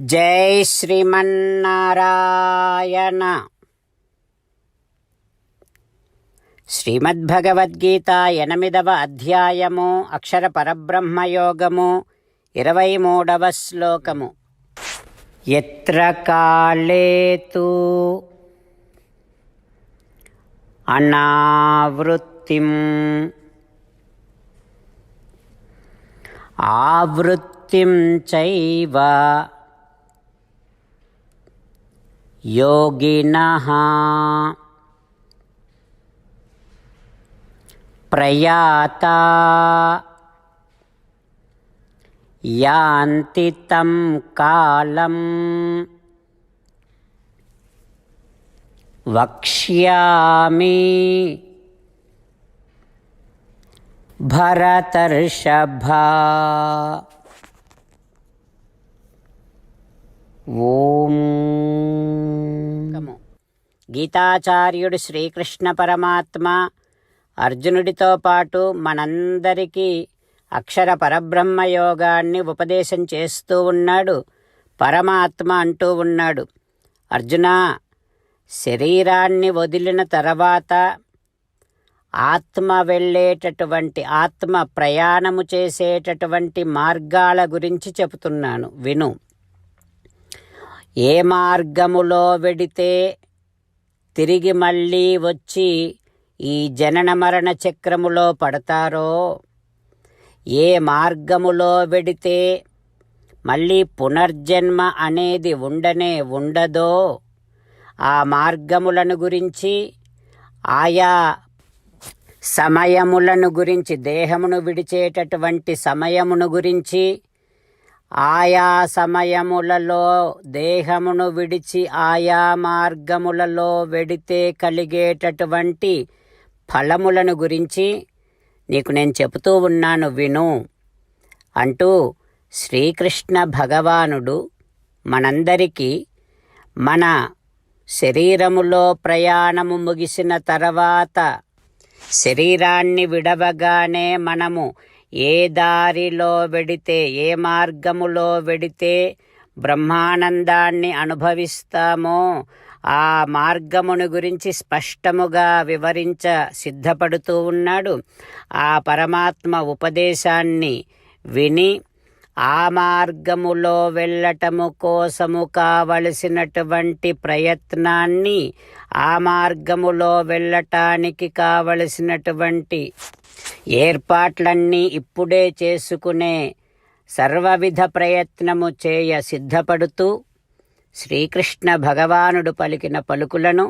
జై శ్రీమన్నారాయణ. శ్రీమద్భగవద్గీత ఎనిమిదవ అధ్యాయము అక్షర పరబ్రహ్మయోగము ఇరవై మూడవ శ్లోకము. ఎత్ర కాళేతు అనావృత్తిం. ఆవృత్తిం చైవ योगिनः प्रयाता यान्ति तं कालं वक्ष्यामि भरतर्षभा। ఓం గీతాచార్యుడు శ్రీకృష్ణ పరమాత్మ అర్జునుడితో పాటు మనందరికీ అక్షర పరబ్రహ్మ యోగాన్ని ఉపదేశం చేస్తూ ఉన్నాడు పరమాత్మ అంటూ ఉన్నాడు. అర్జున శరీరాన్ని వదిలిన తర్వాత ఆత్మ వెళ్ళేటటువంటి ఆత్మ ప్రయాణము చేసేటటువంటి మార్గాల గురించి చెబుతున్నాను. విను. ఏ మార్గములో వెడితే తిరిగి మళ్ళీ వచ్చి ఈ జనన మరణ చక్రములో పడతారో? ఏ మార్గములో వెడితే మళ్ళీ పునర్జన్మ అనేది ఉండనే ఉండదో? ఆ మార్గములను గురించి ఆయా సమయములను గురించి దేహమును విడిచేటటువంటి సమయమును గురించి ఆయా సమయములలో దేహమును విడిచి ఆయా మార్గములలో వెడితే కలిగేటటువంటి ఫలములను గురించి నీకు నేను చెబుతూ ఉన్నాను విను. అంటూ శ్రీకృష్ణ భగవానుడు మనందరికీ మన శరీరములో ప్రయాణము ముగిసిన తర్వాత శరీరాన్ని విడవగానే మనము ఏ దారిలో వెడితే ఏ మార్గములో వెడితే బ్రహ్మానందాన్ని అనుభవిస్తామో ఆ మార్గమును గురించి స్పష్టముగా వివరించ సిద్ధపడుతూ ఉన్నాడు. ఆ పరమాత్మ ఉపదేశాన్ని విని ఆ మార్గములో వెళ్ళటము కోసము కావలసినటువంటి ప్రయత్నాన్ని ఆ మార్గములో వెళ్ళటానికి కావలసినటువంటి ఏర్పాట్లన్నీ ఇప్పుడే చేసుకునే సర్వవిధ ప్రయత్నము చేయ సిద్ధపడుతూ శ్రీకృష్ణ భగవానుడు పలికిన పలుకులను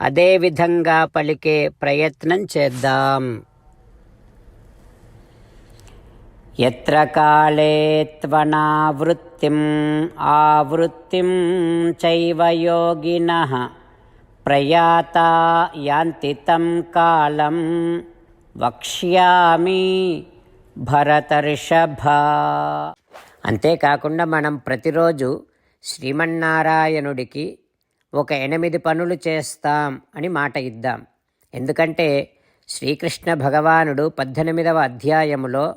అదేవిధంగా పలికే ప్రయత్నం చేద్దాం. ఎత్ర కాళే త్వనావృత్తిం ఆవృత్తిం చైవ యోగినః ప్రయాతా యాంతి తం కాలం వక్ష్యామి భరతర్షభ అంతేకాకుండా మనం ప్రతిరోజు శ్రీమన్నారాయణుడికి ఒక ఎనిమిది పనులు చేస్తాం అని మాట ఇద్దాం. ఎందుకంటే శ్రీకృష్ణ భగవానుడు పద్దెనిమిదవ అధ్యాయములో